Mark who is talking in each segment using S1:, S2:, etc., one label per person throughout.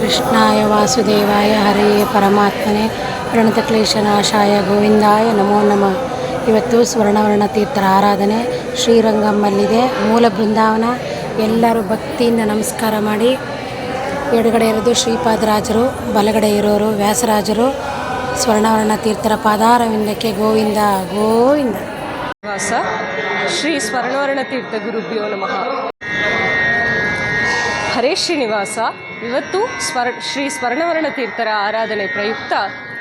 S1: ಕೃಷ್ಣಾಯ ವಾಸುದೇವಾಯ, ಹರೆಯೇ ಪರಮಾತ್ಮನೇ. ಪ್ರಣತಕ್ಲೇಶನಾಶಾಯ ಗೋವಿಂದಾಯ ನಮೋ ನಮಃ. ಇವತ್ತು ಸ್ವರ್ಣವರ್ಣ ತೀರ್ಥರ ಆರಾಧನೆ. ಶ್ರೀರಂಗಮ್ಮಲ್ಲಿದೆ. ಮೂಲ ಬೃಂದಾವನ. ಎಲ್ಲರೂ ಭಕ್ತಿಯಿಂದ ನಮಸ್ಕಾರ ಮಾಡಿ. ಎಡಗಡೆ ಇರೋದು ಶ್ರೀಪಾದರಾಜರು ಬಲಗಡೆ ಇರೋರು ವ್ಯಾಸರಾಜರು. ಸ್ವರ್ಣವರ್ಣ ತೀರ್ಥರ ಪಾದಾರವಿಂದಕ್ಕೆ ಗೋವಿಂದ ಗೋವಿಂದ.
S2: ವಾಸ, ಶ್ರೀ ಸ್ವರ್ಣವರ್ಣ ತೀರ್ಥ ಗುರುಭ್ಯೋ ನಮಃ. ಹರೇ ಶ್ರೀನಿವಾಸ. ಇವತ್ತು ಸ್ವರ್, ಶ್ರೀ ಸ್ವರ್ಣವರ್ಣ ತೀರ್ಥರ ಆರಾಧನೆ ಪ್ರಯುಕ್ತ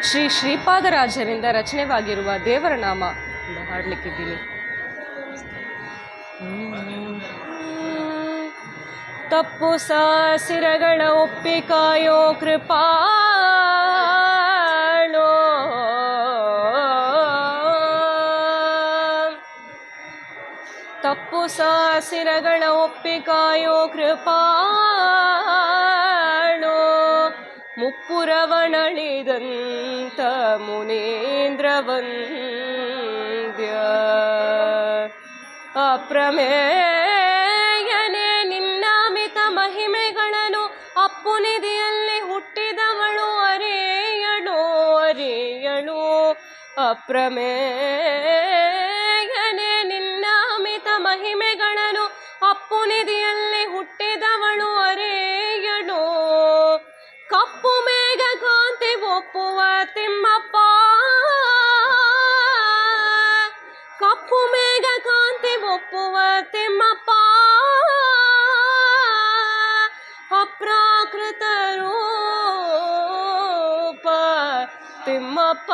S2: ಶ್ರೀ ಶ್ರೀಪಾದರಾಜರಿಂದ ರಚನೆವಾಗಿರುವ ದೇವರ ನಾಮ ಹಾಡಲಿಕ್ಕಿದ್ದೀನಿ. ತಪ್ಪು ಸಾಸಿರಗಳ ಒಪ್ಪಿಕಾಯೋ ಕೃಪಾಳೋ ತಪ್ಪು ಸಾಸಿರಗಳ ಒಪ್ಪಿಕಾಯೋ ಕೃಪಾಣೋ. ಮುಪ್ಪುರವನಳಿದಂತ ಮುನೀಂದ್ರವಂದ್ಯ. ಅಪ್ರಮೇಯನೆ ನಿನ್ನಾಮಿತ ಮಹಿಮೆಗಳನ್ನು ಅಪ್ಪುನಿಧಿಯಲ್ಲಿ ಹುಟ್ಟಿದವಳು ಅರೆಯಣೋ ಅರೆಯಣೋ. ಅಪ್ರಮೇಯನೇ ಹುಟ್ಟಿದವಳು ಅರೇಯಳು ಕಪ್ಪು ಮೇಘ ಕಾಂತಿ ಒಪ್ಪುವ ತಿಮ್ಮಪ್ಪ ಕಪ್ಪು ಮೇಘ ಕಾಂತಿ ಒಪ್ಪುವ ತಿಮ್ಮಪ್ಪ ಅಪ್ರಾಕೃತ ರೂಪ ತಿಮ್ಮಪ್ಪ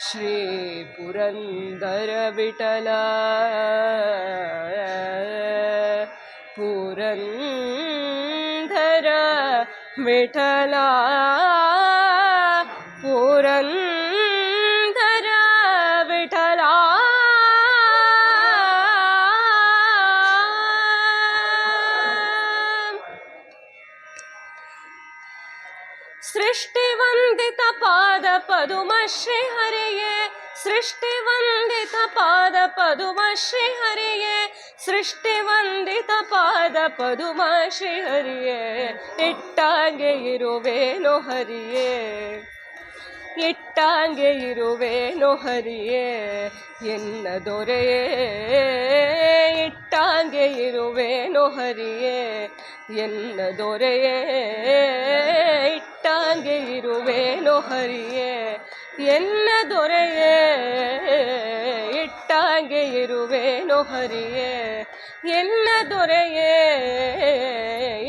S2: श्री श्रीपुरन्दर विठला। पुरन्दर विठला। ಪಾದ ಪದುಮ ಶ್ರೀ ಹರಿಯೇ ಸೃಷ್ಟಿವಂದಿತ ಪಾದ ಪದುಮ ಶ್ರೀ ಹರಿಯೇ ಸೃಷ್ಟಿವಂದಿತ ಪಾದ ಪದುಮ ಶ್ರೀ ಹರಿಯೇ ಇಟ್ಟಾಗೆ ಇರುವೇನು ಹರಿಯೇ ಇಟ್ಟಾಂಗೆ ಇರುವೇನು ಹರಿಯೇ, ಎನ್ನ ದೊರೆಯೇ ಇಟ್ಟಾಂಗೆ ಇರುವೇನು ಹರಿಯೇ ಎನ್ನ ದೊರೆಯೇ ಇಟ್ಟಾಂಗೆ ಇರುವೇನೋ ಹರಿಯೇ ಎನ್ನ ದೊರೆಯೇ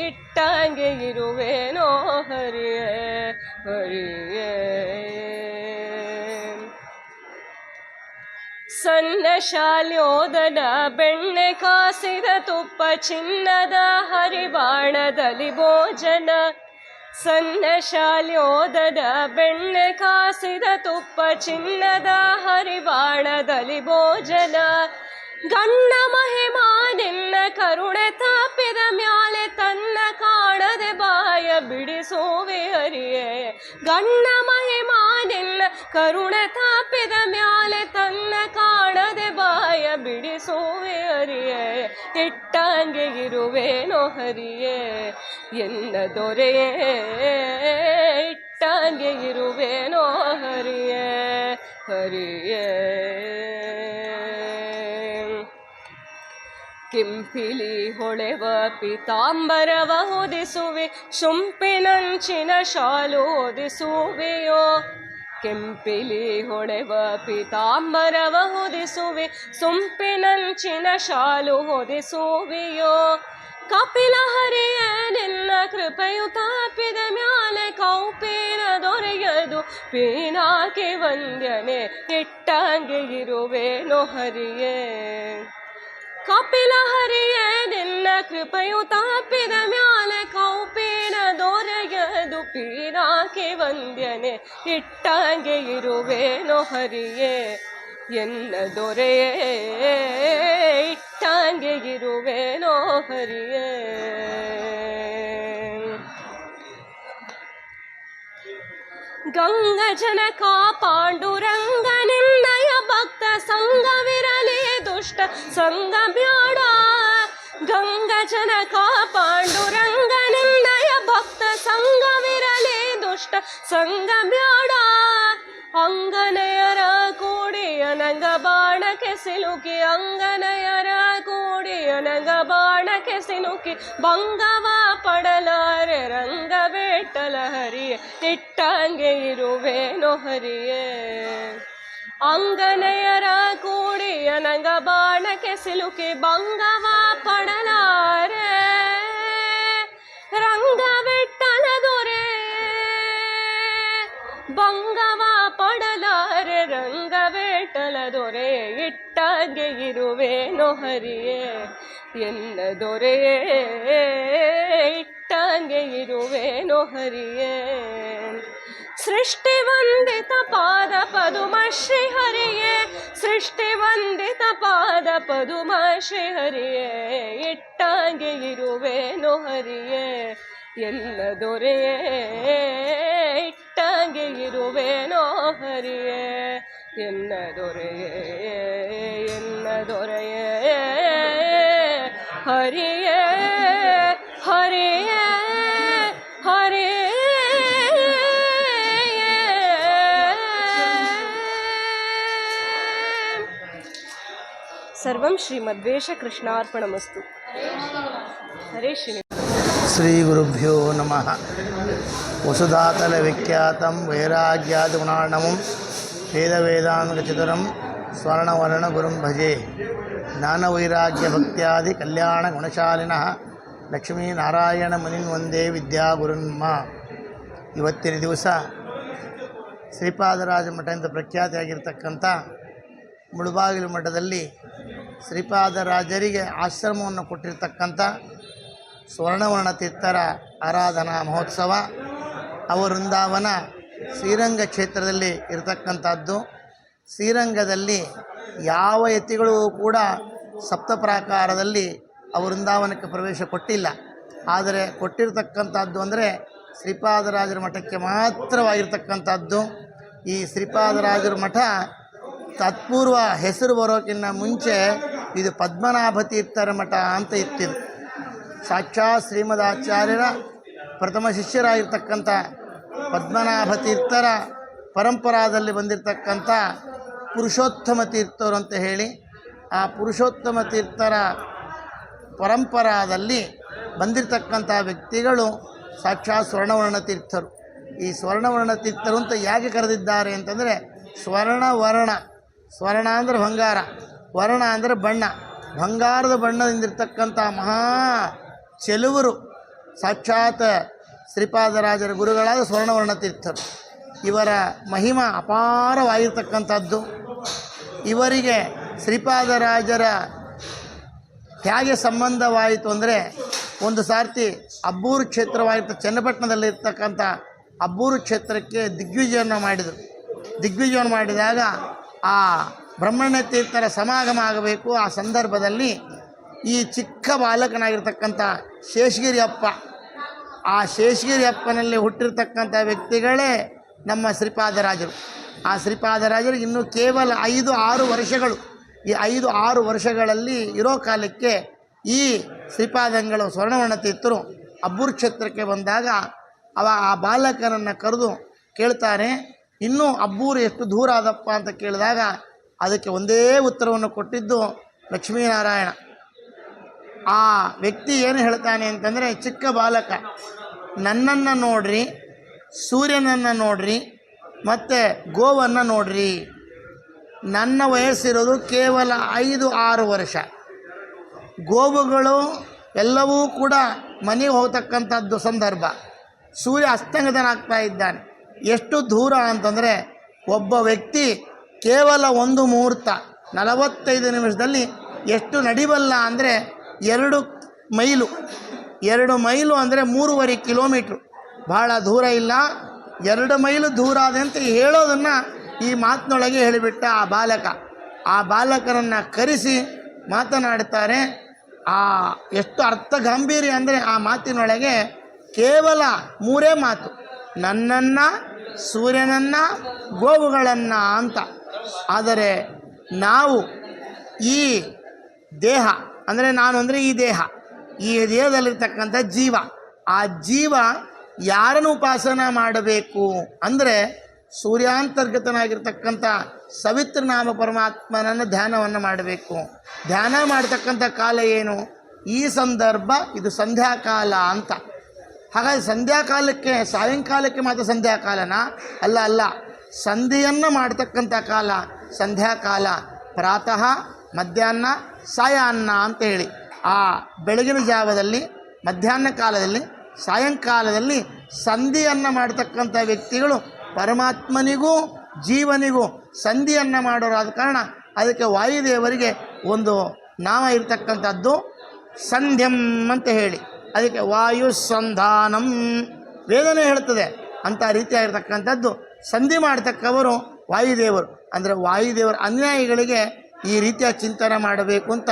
S2: ಇಟ್ಟಾಂಗೆ ಇರುವೇನೋ ಹರಿಯೇ ಸಣ್ಣ ಶಾಲ್ಯೋದನ ಬೆಣ್ಣೆ ಕಾಸಿದ ತುಪ್ಪ ಚಿನ್ನದ ಹರಿಬಾಣದಲ್ಲಿ ಭೋಜನ. ಸಣ್ಣ ಶಾಲ್ಯೋದನ ಬೆಣ್ಣೆ ಕಾಸಿದ ತುಪ್ಪ ಚಿನ್ನದ ಹರಿಬಾಣದಲ್ಲಿ ಭೋಜನ. ಗಣ್ಣ ಮಹಿಮಾ ನಿನ್ನ ಕರುಣೆ ತಾಪಿದ ಮ್ಯಾಲೆ ತನ್ನ ಕಾಣದೆ ಬಾಯ ಬಿಡಿಸುವೆ ಅರಿಯೇ. ಗಣ್ಣ ಮಹಿಮಾ ನಿನ್ನ ಕರುಣೆ ತಾಪಿದ ಮ್ಯಾಲೆ ತನ್ನ ಬಾಯ ಬಿಡಿಸುವೆ ಹರಿಯೇ ಇಟ್ಟಂಗೆ ಇರುವೇನೋ ಹರಿಯೇ, ಎನ್ನ ದೊರೆಯೇ ಇಟ್ಟಂಗೆ ಇರುವೇನೋ ಹರಿಯೇ ಹರಿಯೇ. ಕಿಂಪಿಲಿ ಹೊಳೆವ ಪಿತಾಂಬರವ ಹೊದಿಸುವೆ ಶುಂಪಿನಂಚಿನ ಶಾಲು ಹೊದಿಸುವೆಯೋ. ಕೆಂಪಿಲಿ ಹೊಳೆವ ಪಿತಾಂಬರವ ಹೊದಿಸುವೆ ಸೊಂಪಿನಂಚಿನ ಶಾಲು ಹೊದಿಸುವೆಯೋ. ಕಪಿಲ ಹರಿಯ ನಿನ್ನ ಕೃಪೆಯು ತಾಪಿದ ಮ್ಯಾಲೆ ಕೌಪೀನ ದೊರೆಯದು, ಪೀನಾಕೆ ವಂದ್ಯನೆ ಇಟ್ಟಂಗೆ ಇರುವೆನೋ ಹರಿಯೇ. ಕಪಿಲ ಹರಿಯೇ ನಿನ್ನ ಕೃಪೆಯು ತಾಪಿದ ಮ್ಯಾಲೆ ಕೌಪೀನ ದೊರೆಯದು ಪೀನಾಕೆ ವಂದ್ಯನೆ, ಇಟ್ಟಂಗೆ ಇರುವೆನೋ ಹರಿಯೇ, ಎನ್ನ ದೊರೆಯೇ, ಇಟ್ಟಂಗೆ ಇರುವೆನೋ ಹರಿಯೇ. ಗಂಗಜನಕ ಪಾಂಡುರಂಗನಿಂದಯ ಭಕ್ತ ಸಂಗವಿರಲಿ ದುಷ್ಟ ಸಂಗ ಬ್ಯಾಡ. ಗಂಗಜನಕ ಪಾಂಡುರಂಗನಿಂದಯ ಭಕ್ತ ಸಂಗವಿರಲಿ ದುಷ್ಟ ಸಂಗ ಬ್ಯಾಡ. ಅಂಗನಯರ ಕೂಡಿ ಅನಂಗ ಬಾಣಕ್ಕೆ ಸಿಲುಕಿ, ಅಂಗನಯರ ಕೂಡಿ ಅನಂಗ ಬಾಣಕ್ಕೆ ಸಿಲುಕಿ, ಭಂಗವ ಪಡಲಾರೆ ರಂಗ ಬೇಟಲ ಹರಿಯೇ ಇಟ್ಟಂಗೆ ಇರುವೇನೋ ಹರಿಯೇ. ಅಂಗನಯರ ಕೂಡಿ ಅನಂಗ ಬಾಣಕ್ಕೆ ಸಿಲುಕಿ, ಭಂಗವ ಪಡಲಾರೆ ಇಟ್ಟಾಗೆ ಇರುವೇನೋ ಹರಿಯೇ ಎನ್ನ ದೊರೆಯೇ ಇಟ್ಟಂಗೆ ಇರುವೇನೋ ಹರಿಯೇ. ಸೃಷ್ಟಿ ವಂದಿತ ಪಾದ ಪದುಮ ಶ್ರೀ ಹರಿಯೇ, ಸೃಷ್ಟಿ ವಂದಿತ ಪಾದ ಪದುಮ ಶ್ರೀ ಹರಿಯೇ ಇಟ್ಟಾಗೆ ಇರುವೇನೋ ಹರಿಯೇ, ಎಲ್ಲ ದೊರೆಯೇ ಇಟ್ಟಂಗೆ ಇರುವೇನೋ ಹರಿಯೇ ಎನ್ನ ದೊರೆಯೇ. ಎನ್ನ ದೊರೆಯೇ ಹರಿಯೇ ಹರಿಯೇ ಹರಿಯೇ ಸರ್ವಂ ಶ್ರೀಮದ್ವೇಷ ಕೃಷ್ಣಾರ್ಪಣಮಸ್ತು ಹರೇ ಶ್ರೀ
S3: ಶ್ರೀಗುರುಭ್ಯೋ ನಮಃ ವಸುಧಾತಲ ವಿಖ್ಯಾತಂ ವೈರಾಗ್ಯಾದಿ ಗುಣಾರ್ಣವಂ ವೇದವೇದಾಂಗಚತುರಂ ಸ್ವರ್ಣವರ್ಣ ಗುರುಂ ಭಜೆ. ಜ್ಞಾನವೈರಾಗ್ಯ ಭಕ್ತ್ಯಾದಿ ಕಲ್ಯಾಣ ಗುಣಶಾಲಿನಃ ಲಕ್ಷ್ಮೀನಾರಾಯಣ ಮುನಿನ್ ಒಂದೇ ವಿದ್ಯಾಗುರುನ್ಮ ಇವತ್ತಿನ ದಿವಸ ಶ್ರೀಪಾದರಾಜ ಮಠ ಎಂದು ಪ್ರಖ್ಯಾತಿಯಾಗಿರ್ತಕ್ಕಂಥ ಮುಳುಬಾಗಿಲು ಮಠದಲ್ಲಿ ಶ್ರೀಪಾದರಾಜರಿಗೆ ಆಶ್ರಮವನ್ನು ಕೊಟ್ಟಿರ್ತಕ್ಕಂಥ ಸ್ವರ್ಣವರ್ಣ ತೀರ್ಥರ ಆರಾಧನಾ ಮಹೋತ್ಸವ, ಅವವೃಂದಾವನ, ಶ್ರೀರಂಗ ಕ್ಷೇತ್ರದಲ್ಲಿ ಇರತಕ್ಕಂಥದ್ದು. ಶ್ರೀರಂಗದಲ್ಲಿ ಯಾವ ಯತಿಗಳು ಕೂಡ ಸಪ್ತಪ್ರಾಕಾರದಲ್ಲಿ ಪ್ರಾಕಾರದಲ್ಲಿ ಅವವೃಂದಾವನಕ್ಕೆ ಪ್ರವೇಶ ಕೊಟ್ಟಿಲ್ಲ. ಆದರೆ ಕೊಟ್ಟಿರತಕ್ಕಂಥದ್ದು ಅಂದರೆ ಶ್ರೀಪಾದರಾಜರ ಮಠಕ್ಕೆ ಮಾತ್ರವಾಗಿರ್ತಕ್ಕಂಥದ್ದು. ಈ ಶ್ರೀಪಾದರಾಜರ ಮಠ ತತ್ಪೂರ್ವ ಹೆಸರು ಬರೋಕ್ಕಿಂತ ಮುಂಚೆ ಇದು ಪದ್ಮನಾಭ ತೀರ್ಥರ ಮಠ ಅಂತ ಇತ್ತಿದ್ದು ಸಾಕ್ಷಾತ್ ಶ್ರೀಮದಾಚಾರ್ಯರ ಪ್ರಥಮ ಶಿಷ್ಯರಾಗಿರ್ತಕ್ಕಂಥ ಪದ್ಮನಾಭ ತೀರ್ಥರ ಪರಂಪರಾದಲ್ಲಿ ಬಂದಿರತಕ್ಕಂಥ ಪುರುಷೋತ್ತಮ ತೀರ್ಥರು ಅಂತ ಹೇಳಿ ಆ ಪುರುಷೋತ್ತಮ ತೀರ್ಥರ ಪರಂಪರಾದಲ್ಲಿ ಬಂದಿರತಕ್ಕಂಥ ವ್ಯಕ್ತಿಗಳು ಸಾಕ್ಷಾತ್ ಸ್ವರ್ಣವರ್ಣ ತೀರ್ಥರು. ಈ ಸ್ವರ್ಣವರ್ಣ ತೀರ್ಥರು ಅಂತ ಯಾಕೆ ಕರೆದಿದ್ದಾರೆ ಅಂತಂದರೆ ಸ್ವರ್ಣವರ್ಣ ಸ್ವರ್ಣ ಅಂದರೆ ಬಂಗಾರ, ವರ್ಣ ಅಂದರೆ ಬಣ್ಣ. ಬಂಗಾರದ ಬಣ್ಣದಿಂದಿರ್ತಕ್ಕಂಥ ಮಹಾ ಚೆಲುವರು ಸಾಕ್ಷಾತ್ ಶ್ರೀಪಾದರಾಜರ ಗುರುಗಳಾದ ಸ್ವರ್ಣವರ್ಣ ತೀರ್ಥರು. ಇವರ ಮಹಿಮಾ ಅಪಾರವಾಗಿರ್ತಕ್ಕಂಥದ್ದು. ಇವರಿಗೆ ಶ್ರೀಪಾದರಾಜರ ಹೇಗೆ ಸಂಬಂಧವಾಯಿತು ಅಂದರೆ ಒಂದು ಸಾರ್ತಿ ಅಬ್ಬೂರು ಕ್ಷೇತ್ರವಾಗಿರ್ತ ಚನ್ನಪಟ್ಟಣದಲ್ಲಿರ್ತಕ್ಕಂಥ ಅಬ್ಬೂರು ಕ್ಷೇತ್ರಕ್ಕೆ ದಿಗ್ವಿಜಯನ ಮಾಡಿದರು. ದಿಗ್ವಿಜಯನ ಮಾಡಿದಾಗ ಆ ಬ್ರಹ್ಮಣ್ಯ ತೀರ್ಥರ ಸಮಾಗಮ ಆಗಬೇಕು. ಆ ಸಂದರ್ಭದಲ್ಲಿ ಈ ಚಿಕ್ಕ ಬಾಲಕನಾಗಿರ್ತಕ್ಕಂಥ ಶೇಷಗಿರಿ ಅಪ್ಪ ಆ ಶೇಷಗಿರಿ ಅಪ್ಪನಲ್ಲಿ ಹುಟ್ಟಿರ್ತಕ್ಕಂಥ ವ್ಯಕ್ತಿಗಳೇ ನಮ್ಮ ಶ್ರೀಪಾದರಾಜರು. ಆ ಶ್ರೀಪಾದರಾಜರು ಇನ್ನು ಕೇವಲ ಐದು, ಆರು ವರ್ಷಗಳು. ಈ ಐದು, ಆರು ವರ್ಷಗಳಲ್ಲಿ ಇರೋ ಕಾಲಕ್ಕೆ ಈ ಶ್ರೀಪಾದಂಗಳು ಸ್ವರ್ಣವರ್ಣ ತೀರ್ಥರು ಅಬ್ಬೂರು ಕ್ಷೇತ್ರಕ್ಕೆ ಬಂದಾಗ ಅವ ಆ ಬಾಲಕನನ್ನು ಕರೆದು ಕೇಳ್ತಾರೆ, ಇನ್ನೂ ಅಬ್ಬೂರು ಎಷ್ಟು ದೂರ ಆದಪ್ಪ? ಅಂತ ಕೇಳಿದಾಗ ಅದಕ್ಕೆ ಒಂದೇ ಉತ್ತರವನ್ನು ಕೊಟ್ಟಿದ್ದು ಲಕ್ಷ್ಮೀನಾರಾಯಣ. ಆ ವ್ಯಕ್ತಿ ಏನು ಹೇಳ್ತಾನೆ ಅಂತಂದರೆ, ಚಿಕ್ಕ ಬಾಲಕ, ನನ್ನನ್ನು ನೋಡ್ರಿ ಸೂರ್ಯನನ್ನು ನೋಡ್ರಿ, ಮತ್ತು ಗೋವನ್ನು ನೋಡ್ರಿ. ನನ್ನ ವಯಸ್ಸಿರೋದು ಕೇವಲ ಐದು, ಆರು ವರ್ಷ. ಗೋವುಗಳು ಎಲ್ಲವೂ ಕೂಡ ಮನೆಗೆ ಹೋಗ್ತಕ್ಕಂಥದ್ದು ಸಂದರ್ಭ. ಸೂರ್ಯ ಅಸ್ತಂಗತನಾಗ್ತಾ ಇದ್ದಾನೆ. ಎಷ್ಟು ದೂರ ಅಂತಂದರೆ ಒಬ್ಬ ವ್ಯಕ್ತಿ ಕೇವಲ ಒಂದು ಮುಹೂರ್ತ, ನಲವತ್ತೈದು ನಿಮಿಷದಲ್ಲಿ ಎಷ್ಟು ನಡಿಬಲ್ಲ ಅಂದರೆ ಎರಡು ಮೈಲು. ಎರಡು ಮೈಲು ಅಂದರೆ ಮೂರುವರೆ ಕಿಲೋಮೀಟ್ರು. ಭಾಳ ದೂರ ಇಲ್ಲ. ಎರಡು ಮೈಲು ದೂರ ಅಂತ ಹೇಳೋದನ್ನು ಈ ಮಾತಿನೊಳಗೆ ಹೇಳಿಬಿಟ್ಟ ಆ ಬಾಲಕ. ಆ ಬಾಲಕರನ್ನು ಕರೆಸಿ ಮಾತನಾಡುತ್ತಾರೆ ಆ ಎಷ್ಟು ಅರ್ಥ ಗಾಂಭೀರ್ಯ ಅಂದರೆ ಆ ಮಾತಿನೊಳಗೆ ಕೇವಲ ಮೂರೇ ಮಾತು. ನನ್ನನ್ನು, ಸೂರ್ಯನನ್ನು, ಗೋವುಗಳನ್ನು ಅಂತ. ಆದರೆ ನಾವು ಈ ದೇಹ, ಅಂದರೆ ನಾನು ಅಂದರೆ ಈ ದೇಹ, ಈ ದೇಹದಲ್ಲಿರ್ತಕ್ಕಂಥ ಜೀವ, ಆ ಜೀವ ಯಾರನ್ನು ಉಪಾಸನ ಮಾಡಬೇಕು? ಅಂದರೆ ಸೂರ್ಯಾಂತರ್ಗತನಾಗಿರ್ತಕ್ಕಂಥ ಸವಿತ್ರನಾಮ ಪರಮಾತ್ಮನನ್ನು ಧ್ಯಾನವನ್ನು ಮಾಡಬೇಕು. ಧ್ಯಾನ ಮಾಡ್ತಕ್ಕಂಥ ಕಾಲ ಏನು? ಈ ಸಂದರ್ಭ ಇದು ಸಂಧ್ಯಾಕಾಲ ಅಂತ. ಹಾಗಾಗಿ ಸಂಧ್ಯಾಕಾಲಕ್ಕೆ, ಸಾಯಂಕಾಲಕ್ಕೆ ಮಾತ್ರ ಸಂಧ್ಯಾಕಾಲನ? ಅಲ್ಲ ಅಲ್ಲ. ಸಂಧಿಯನ್ನು ಮಾಡ್ತಕ್ಕಂಥ ಕಾಲ, ಸಂಧ್ಯಾಕಾಲ. ಪ್ರಾತಃ, ಮಧ್ಯಾಹ್ನ ಸಾಯಾನ್ನ ಅಂತ ಹೇಳಿ. ಆ ಬೆಳಗಿನ ಜಾವದಲ್ಲಿ, ಮಧ್ಯಾಹ್ನ ಕಾಲದಲ್ಲಿ ಸಾಯಂಕಾಲದಲ್ಲಿ ಸಂಧಿಯನ್ನು ಮಾಡ್ತಕ್ಕಂಥ ವ್ಯಕ್ತಿಗಳು ಪರಮಾತ್ಮನಿಗೂ ಜೀವನಿಗೂ ಸಂಧಿಯನ್ನು ಮಾಡೋರಾದ ಕಾರಣ ಅದಕ್ಕೆ ವಾಯುದೇವರಿಗೆ ಒಂದು ನಾಮ ಇರತಕ್ಕಂಥದ್ದು ಸಂಧ್ಯಂ ಅಂತ ಹೇಳಿ. ಅದಕ್ಕೆ ವಾಯು ಸಂಧಾನಂ. ವೇದನೆ ಹೇಳ್ತದೆ ಅಂಥ ರೀತಿಯಾಗಿರ್ತಕ್ಕಂಥದ್ದು ಸಂಧಿ ಮಾಡ್ತಕ್ಕವರು ವಾಯುದೇವರು. ಅಂದರೆ ವಾಯುದೇವರ ಅನ್ಯಾಯಿಗಳಿಗೆ ಈ ರೀತಿಯ ಚಿಂತನೆ ಮಾಡಬೇಕು ಅಂತ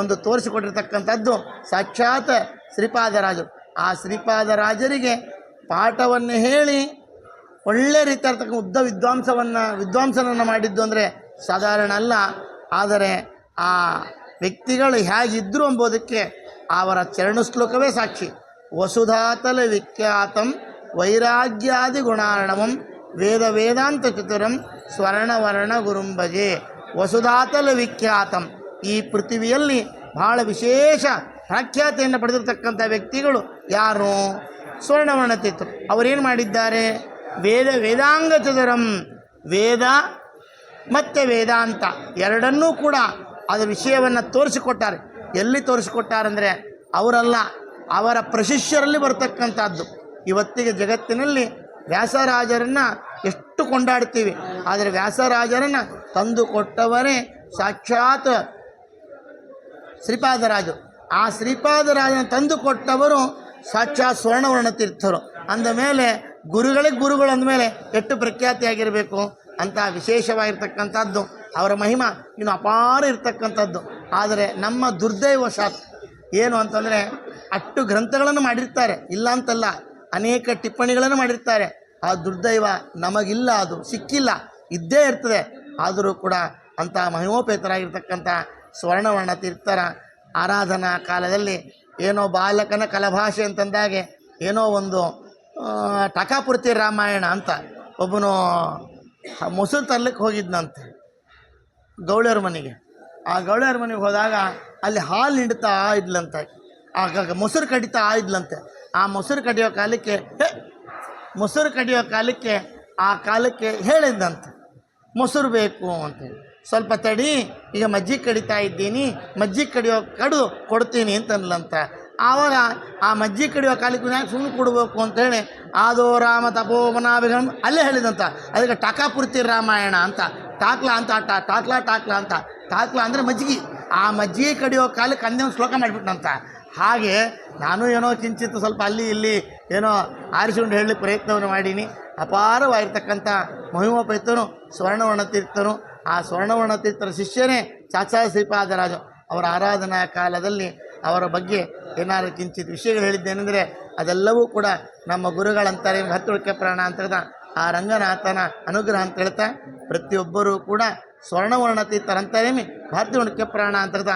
S3: ಒಂದು ತೋರಿಸಿಕೊಟ್ಟಿರ್ತಕ್ಕಂಥದ್ದು ಸಾಕ್ಷಾತ್ ಶ್ರೀಪಾದರಾಜರು. ಆ ಶ್ರೀಪಾದ ರಾಜರಿಗೆ ಪಾಠವನ್ನು ಹೇಳಿ ಒಳ್ಳೆ ರೀತಿಯಾಗಿರ್ತಕ್ಕ ಉದ್ದ ವಿದ್ವಾಂಸವನ್ನು, ವಿದ್ವಾಂಸನನ್ನು ಮಾಡಿದ್ದು ಅಂದರೆ ಸಾಧಾರಣ ಅಲ್ಲ. ಆದರೆ ಆ ವ್ಯಕ್ತಿಗಳು ಹೇಗಿದ್ದರು ಎಂಬುದಕ್ಕೆ ಅವರ ಚರಣ ಶ್ಲೋಕವೇ ಸಾಕ್ಷಿ. ವಸುಧಾತಲ ವಿಖ್ಯಾತಂ ವೈರಾಗ್ಯಾದಿ ಗುಣಾರ್ಣವಂ ವೇದ ವೇದಾಂತ ಚತುರಂ ಸ್ವರ್ಣವರ್ಣ ಗುರುಂಬಜೆ ವಸುಧಾತಲ ವಿಖ್ಯಾತಂ ಈ ಪೃಥ್ವಿಯಲ್ಲಿ ಬಹಳ ವಿಶೇಷ ಪ್ರಖ್ಯಾತಿಯನ್ನು ಪಡೆದಿರತಕ್ಕಂಥ ವ್ಯಕ್ತಿಗಳು ಯಾರು? ಸ್ವರ್ಣವರ್ಣ ತೀರ್ಥರು ಅವರೇನು ಮಾಡಿದ್ದಾರೆ? ವೇದ ವೇದಾಂಗ ಚದುರಂ ವೇದ ಮತ್ತು ವೇದಾಂತ ಎರಡನ್ನೂ ಕೂಡ ಅದರ ವಿಷಯವನ್ನು ತೋರಿಸಿಕೊಟ್ಟಾರೆ. ಎಲ್ಲಿ ತೋರಿಸಿಕೊಟ್ಟಾರಂದರೆ ಅವರಲ್ಲ, ಅವರ ಪ್ರಶಿಷ್ಯರಲ್ಲಿ ಬರ್ತಕ್ಕಂಥದ್ದು. ಇವತ್ತಿಗೆ ಜಗತ್ತಿನಲ್ಲಿ ವ್ಯಾಸರಾಜರನ್ನು ಎಷ್ಟು ಕೊಂಡಾಡ್ತೀವಿ. ಆದರೆ ವ್ಯಾಸರಾಜರನ್ನು ತಂದುಕೊಟ್ಟವರೇ ಸಾಕ್ಷಾತ್ ಶ್ರೀಪಾದರಾಜು ಆ ಶ್ರೀಪಾದರಾಜನ ತಂದು ಕೊಟ್ಟವರು ಸಾಕ್ಷಾತ್ ಸ್ವರ್ಣವರ್ಣ ತೀರ್ಥರು. ಅಂದ ಮೇಲೆ ಗುರುಗಳಿಗೆ ಗುರುಗಳು ಅಂದಮೇಲೆ ಎಷ್ಟು ಪ್ರಖ್ಯಾತಿಯಾಗಿರಬೇಕು ಅಂತ ವಿಶೇಷವಾಗಿರ್ತಕ್ಕಂಥದ್ದು, ಅವರ ಮಹಿಮಾ ಇನ್ನು ಅಪಾರ ಇರ್ತಕ್ಕಂಥದ್ದು. ಆದರೆ ನಮ್ಮ ದುರ್ದೈವಶಾತ್ ಏನು ಅಂತಂದರೆ ಅಷ್ಟು ಗ್ರಂಥಗಳನ್ನು ಮಾಡಿರ್ತಾರೆ, ಇಲ್ಲ ಅಂತಲ್ಲ, ಅನೇಕ ಟಿಪ್ಪಣಿಗಳನ್ನು ಮಾಡಿರ್ತಾರೆ. ಆ ದುರ್ದೈವ ನಮಗಿಲ್ಲ, ಅದು ಸಿಕ್ಕಿಲ್ಲ, ಇದ್ದೇ ಇರ್ತದೆ. ಆದರೂ ಕೂಡ ಅಂಥ ಮಹಿಮೋಪೇತರಾಗಿರ್ತಕ್ಕಂಥ ಸ್ವರ್ಣವರ್ಣ ತೀರ್ಥರ ಆರಾಧನಾ ಕಾಲದಲ್ಲಿ ಏನೋ ಬಾಲಕನ ಕಲಭಾಷೆ ಅಂತಂದಾಗೆ ಏನೋ ಒಂದು ಟಕಾಪುರ್ತಿ ರಾಮಾಯಣ ಅಂತ ಒಬ್ಬನು ಮೊಸರು ತರ್ಲಿಕ್ಕೆ ಹೋಗಿದ್ನಂತೆ ಗೌಳಿಯರ ಮನೆಗೆ. ಆ ಗೌಳಿಯರ ಮನೆಗೆ ಹೋದಾಗ ಅಲ್ಲಿ ಹಾಲು ಹಿಡ್ತಾ ಇದ್ಲಂತೆ. ಆಗ ಮೊಸರು ಕಡಿತಾ ಇದ್ಲಂತೆ. ಆ ಮೊಸರು ಕಡಿಯೋ ಕಾಲಕ್ಕೆ ಮೊಸರು ಕಡಿಯೋ ಕಾಲಕ್ಕೆ ಆ ಕಾಲಕ್ಕೆ ಹೇಳಿದಂತೆ ಮೊಸರು ಬೇಕು ಅಂತೇಳಿ ಸ್ವಲ್ಪ ತಡಿ, ಈಗ ಮಜ್ಜಿಗೆ ಕಡಿತಾ ಇದ್ದೀನಿ, ಮಜ್ಜಿಗೆ ಕಡಿಯೋ ಕಡು ಕೊಡ್ತೀನಿ ಅಂತನ್ಲಂತ ಆವಾಗ ಆ ಮಜ್ಜಿಗೆ ಕಡಿಯೋ ಕಾಲಕ್ಕೆ ಯಾಕೆ ಸುಮ್ಮನೆ ಕೊಡಬೇಕು ಅಂತೇಳಿ ಆದೋ ರಾಮ ತಪೋಮನಾಭಿಗಮ್ ಅಲ್ಲೇ ಹೇಳಿದಂತ. ಅದಕ್ಕೆ ಟಕಾಪುರ್ತಿ ರಾಮಾಯಣ ಅಂತ. ಟಾಕ್ಲಾ ಅಂತ, ಟಾ, ಟಾಕ್ಲಾ ಟಾಕ್ಲಾ ಅಂತ. ಟಾಕ್ಲಾ ಅಂದರೆ ಮಜ್ಜಿಗೆ. ಆ ಮಜ್ಜಿಗೆ ಕಡಿಯೋ ಕಾಲಕ್ಕೆ ಅಂದೇ ಒಂದು ಶ್ಲೋಕ ಮಾಡಿಬಿಟ್ನಂತ. ಹಾಗೆ ನಾನು ಏನೋ ಕಿಂಚಿತ್ ಸ್ವಲ್ಪ ಅಲ್ಲಿ ಇಲ್ಲಿ ಏನೋ ಆರಿಸಿಕೊಂಡು ಹೇಳಲಿಕ್ಕೆ ಪ್ರಯತ್ನವನ್ನು ಮಾಡೀನಿ. ಅಪಾರವಾಗಿರ್ತಕ್ಕಂಥ ಮಹಿಮೋಪೇತನು ಸ್ವರ್ಣವರ್ಣ ತೀರ್ಥರು ಆ ಸ್ವರ್ಣವರ್ಣತೀರ್ಥರ ಶಿಷ್ಯನೇ ಚಾಚಾ ಶ್ರೀಪಾದರಾಜು. ಅವರ ಆರಾಧನಾ ಕಾಲದಲ್ಲಿ ಅವರ ಬಗ್ಗೆ ಏನಾದರೂ ಕಿಂಚಿತ್ ವಿಷಯಗಳು ಹೇಳಿದ್ದೇನೆಂದರೆ ಅದೆಲ್ಲವೂ ಕೂಡ ನಮ್ಮ ಗುರುಗಳಂತಾರೆ. ಹತ್ತುಳಿಕೆ ಪ್ರಾಣ ಅಂತ ಹೇಳ್ದ ಆ ರಂಗನಾಥನ ಅನುಗ್ರಹ ಅಂತ ಹೇಳ್ತಾ ಪ್ರತಿಯೊಬ್ಬರೂ ಕೂಡ ಸ್ವರ್ಣವರ್ಣ ಭಾರತೀಯ ಪ್ರಾಣ ಅಂತ ಹೇಳ್ದ